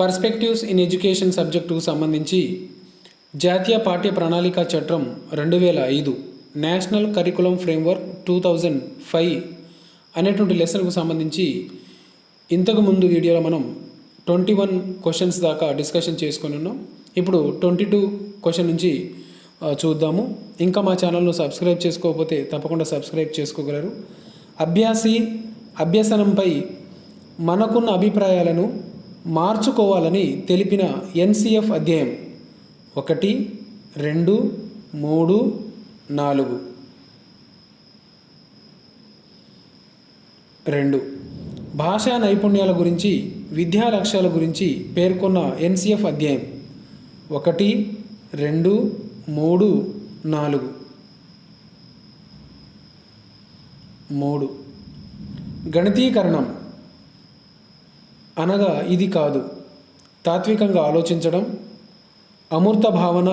Perspectives in education సబ్జెక్టుకు సంబంధించి జాతీయ పాఠ్య ప్రణాళిక చట్టం రెండు వేల ఐదు national curriculum framework two thousand five అనేటువంటి లెసన్కు సంబంధించి ఇంతకు ముందు వీడియోలో మనం ట్వంటీ వన్ క్వశ్చన్స్ దాకా డిస్కషన్ చేసుకొని ఉన్నాం. ఇప్పుడు ట్వంటీ టూ క్వశ్చన్ నుంచి చూద్దాము. ఇంకా మా ఛానల్ను సబ్స్క్రైబ్ చేసుకోకపోతే తప్పకుండా సబ్స్క్రైబ్ చేసుకోగలరు. అభ్యాసి అభ్యసనంపై మనకున్న అభిప్రాయాలను మార్చుకోవాలని తెలిపిన ఎన్సిఎఫ్ అధ్యాయం ఒకటి రెండు మూడు నాలుగు. రెండు. భాషా నైపుణ్యాల గురించి విద్యా లక్ష్యాల గురించి పేర్కొన్న ఎన్సిఎఫ్ అధ్యాయం ఒకటి రెండు మూడు నాలుగు. మూడు. గణితీకరణం. అనగా ఇది కాదు. తాత్వికంగా ఆలోచించడం అమూర్త భావన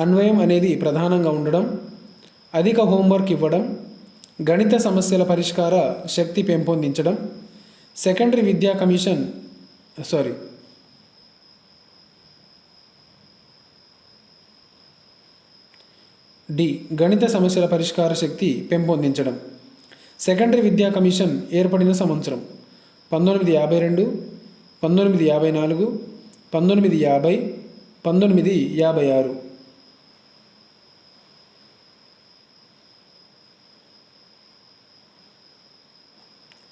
అన్వయం అనేది ప్రధానంగా ఉండడం అధిక హోంవర్క్ ఇవ్వడం గణిత సమస్యల పరిష్కార శక్తి పెంపొందించడం సెకండరీ విద్యా కమిషన్ సారీ డి గణిత సమస్యల పరిష్కార శక్తి పెంపొందించడం. సెకండరీ విద్యా కమిషన్ ఏర్పడిన సంవత్సరం. పంతొమ్మిది యాభై రెండు పంతొమ్మిది యాభై నాలుగు పంతొమ్మిది యాభై పంతొమ్మిది యాభై ఆరు.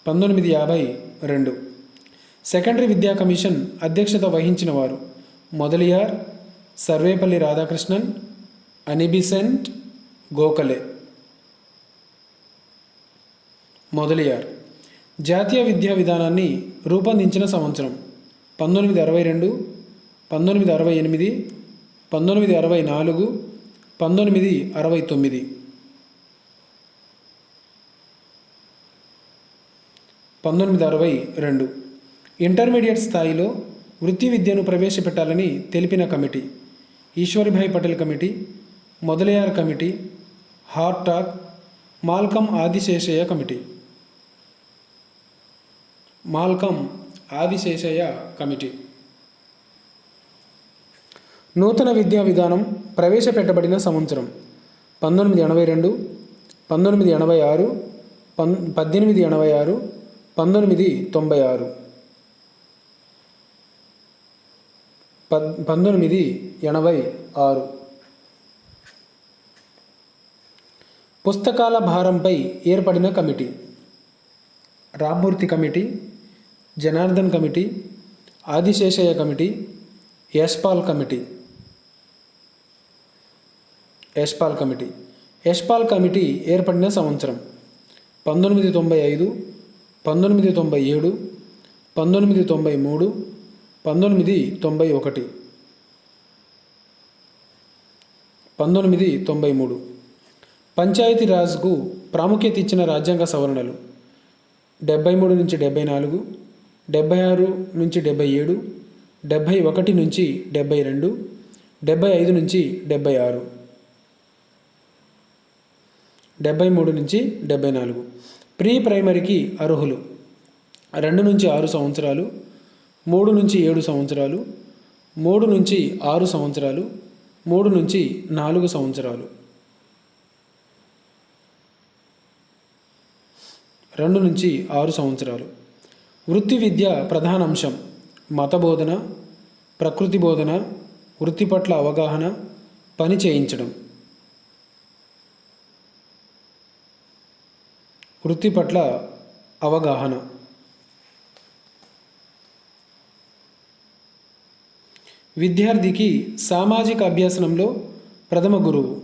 పంతొమ్మిది యాభై రెండు. సెకండరీ విద్యా కమిషన్ అధ్యక్షత వహించిన వారు మొదలియార్ సర్వేపల్లి రాధాకృష్ణన్ అనిబిసెంట్ గోఖలే. మొదలియార్. జాతీయ విద్యా విధానాన్ని రూపొందించిన సంవత్సరం పంతొమ్మిది అరవై రెండు పంతొమ్మిది అరవై ఎనిమిది పంతొమ్మిది అరవై నాలుగు పంతొమ్మిది అరవై తొమ్మిది. పంతొమ్మిది అరవై రెండు. ఇంటర్మీడియట్ స్థాయిలో వృత్తి విద్యను ప్రవేశపెట్టాలని తెలిపిన committee Ishwaribhai Patel committee Mudaliar committee Hartog Malcolm Adiseshiah committee. Malcolm Adiseshiah committee. నూతన విద్యా విధానం ప్రవేశపెట్టబడిన సంవత్సరం. పంతొమ్మిది ఎనభై రెండు పంతొమ్మిది ఎనభై ఆరు పన్ పద్దెనిమిది ఎనభై ఆరు పంతొమ్మిది తొంభై ఆరు. పద్ పంతొమ్మిది ఎనభై ఆరు. పుస్తకాల భారంపై ఏర్పడిన committee. Ramamurti committee Janardhan committee Adiseshiah committee Yashpal committee. Yashpal committee. Yashpal committee ఏర్పడిన సంవత్సరం పంతొమ్మిది తొంభై ఐదు పంతొమ్మిది తొంభై ఏడు పంతొమ్మిది తొంభై మూడు పంతొమ్మిది తొంభై ఒకటి. పంతొమ్మిది తొంభై మూడు. పంచాయతీరాజ్కు ప్రాముఖ్యత ఇచ్చిన రాజ్యాంగ సవరణలు డెబ్బై మూడు నుంచి డెబ్బై నాలుగు డెబ్బై ఆరు నుంచి డెబ్బై ఏడు డెబ్బై ఒకటి నుంచి డెబ్బై రెండు డెబ్బై ఐదు నుంచి డెబ్బై ఆరు. డెబ్బై మూడు నుంచి డెబ్బై నాలుగు. ప్రీ ప్రైమరీకి అర్హులు రెండు నుంచి ఆరు సంవత్సరాలు మూడు నుంచి ఏడు సంవత్సరాలు మూడు నుంచి ఆరు సంవత్సరాలు మూడు నుంచి నాలుగు సంవత్సరాలు. రెండు నుంచి ఆరు సంవత్సరాలు. వృత్తి విద్య ప్రధాన అంశం. మత బోధన ప్రకృతి బోధన వృత్తి పట్ల అవగాహన పని చేయించడం. వృత్తి పట్ల అవగాహన. విద్యార్థికి సామాజిక అభ్యాసనంలో ప్రథమ గురువు.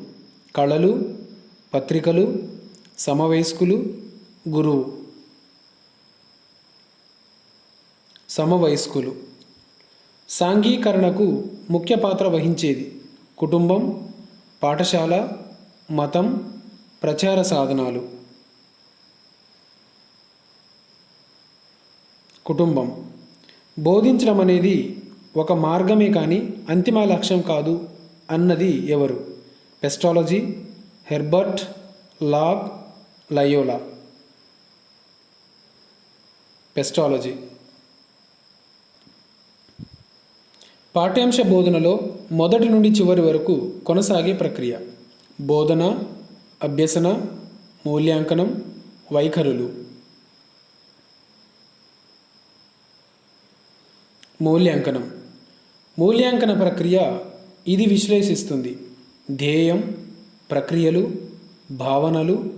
కళలు పత్రికలు సమవయస్కులు గురువు. సమవయస్కులు. సాంఘీకరణకు ముఖ్య పాత్ర వహించేది కుటుంబం పాఠశాల మతం ప్రచార సాధనాలు. కుటుంబం. బోధించడం అనేది ఒక మార్గమే కానీ అంతిమ లక్ష్యం కాదు అన్నది ఎవరు? Pestalozzi Herbart Locke Loyola. Pestalozzi పాఠ్యాంశ బోధనలో మొదటి నుండి చివరి వరకు కొనసాగే ప్రక్రియ. బోధన అభ్యసన మూల్యాంకనం వైఖరులు. మూల్యాంకనం. మూల్యాంకన ప్రక్రియ ఇది విశ్లేషిస్తుంది. ధ్యేయం ప్రక్రియలు భావనలు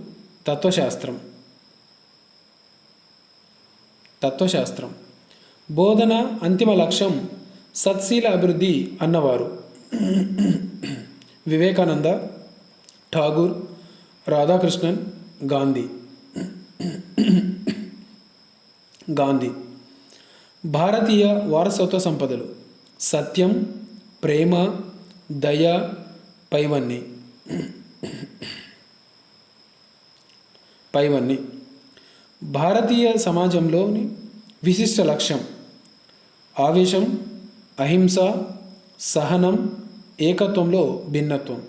తత్వశాస్త్రం. తత్వశాస్త్రం. బోధన అంతిమ లక్ష్యం సత్శీల అభివృద్ధి అన్నవారు. వివేకానంద ఠాగూర్ రాధాకృష్ణన్ గాంధీ. గాంధీ. భారతీయ వారసత్వ సంపదలు. సత్యం ప్రేమ దయ పైవన్నీ. పైవన్నీ. భారతీయ సమాజంలోని విశిష్ట లక్ష్యం. ఆవేశం అహింస సహనం ఏకత్వంలో భిన్నత్వం.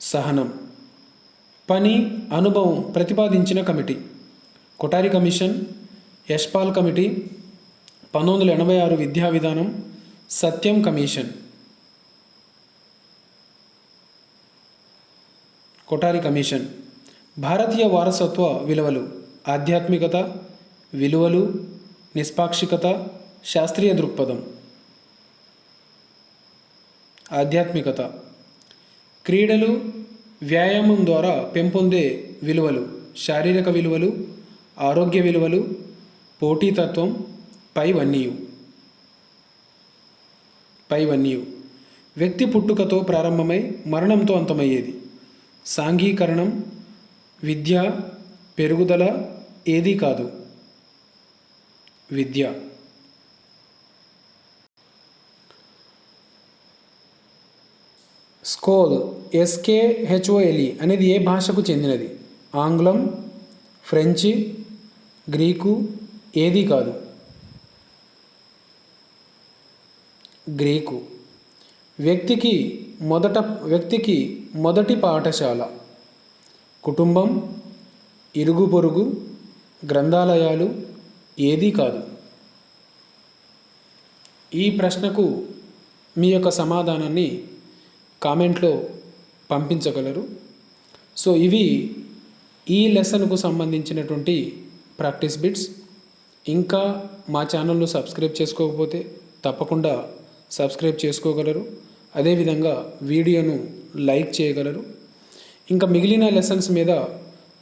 సహనం. పని అనుభవం ప్రతిపాదించిన committee. Kothari commission Yashpal committee పంతొమ్మిది వందల ఎనభై ఆరు విద్యా విధానం సత్యం కమిషన్. కొటారి కమిషన్. భారతీయ వారసత్వ విలువలు ఆధ్యాత్మికత విలువలు నిష్పాక్షికత శాస్త్రీయ దృక్పథం. ఆధ్యాత్మికత. క్రీడలు వ్యాయామం ద్వారా పెంపొందే విలువలు శారీరక విలువలు ఆరోగ్య విలువలు పోటీతత్వం పైవన్నీయు. పైవన్నీయు. వ్యక్తి పుట్టుకతో ప్రారంభమై మరణంతో అంతమయ్యేది. సాంఘీకరణం విద్య పెరుగుదల ఏదీ కాదు. విద్య. స్కోల్ ఎస్కే హెచ్ఓఎల్ఈ అనేది ఏ భాషకు చెందినది? ఆంగ్లం ఫ్రెంచి గ్రీకు ఏదీ కాదు. గ్రీకు. వ్యక్తికి మొదట వ్యక్తికి మొదటి పాఠశాల. కుటుంబం ఇరుగు పొరుగు గ్రంథాలయాలు ఏదీ కాదు. ఈ ప్రశ్నకు మీ యొక్క సమాధానాన్ని కామెంట్లో పంపించగలరు. సో ఇవి ఈ లెసన్కు సంబంధించినటువంటి ప్రాక్టీస్ బిట్స్. ఇంకా మా ఛానల్ను సబ్స్క్రైబ్ చేసుకోకపోతే తప్పకుండా సబ్స్క్రైబ్ చేసుకోగలరు. అదేవిధంగా వీడియోను లైక్ చేయగలరు. ఇంకా మిగిలిన లెసన్స్ మీద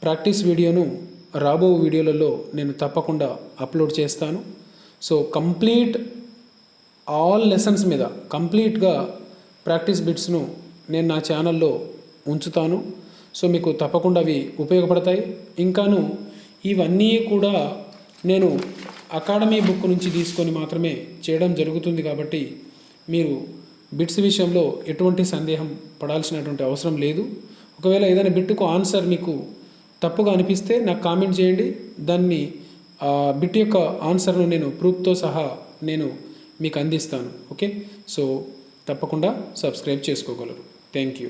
ప్రాక్టీస్ వీడియోను రాబో వీడియోలలో నేను తప్పకుండా అప్లోడ్ చేస్తాను. సో కంప్లీట్ ఆల్ లెసన్స్ మీద కంప్లీట్గా ప్రాక్టీస్ బిట్స్ను నేను నా ఛానల్లో ఉంచుతాను. సో మీకు తప్పకుండా అవి ఉపయోగపడతాయి. ఇంకాను ఇవన్నీ కూడా నేను అకాడమీ బుక్ నుంచి తీసుకొని మాత్రమే చేయడం జరుగుతుంది కాబట్టి మీరు బిట్స్ విషయంలో ఎటువంటి సందేహం పడాల్సినటువంటి అవసరం లేదు. ఒకవేళ ఏదైనా బిట్టుకు ఆన్సర్ మీకు తప్పుగా అనిపిస్తే నాకు కామెంట్ చేయండి. దాన్ని బిట్ యొక్క ఆన్సర్ను నేను ప్రూఫ్తో సహా నేను మీకు అందిస్తాను. ఓకే? సో తప్పకుండా సబ్స్క్రైబ్ చేసుకోగలరు. Thank you.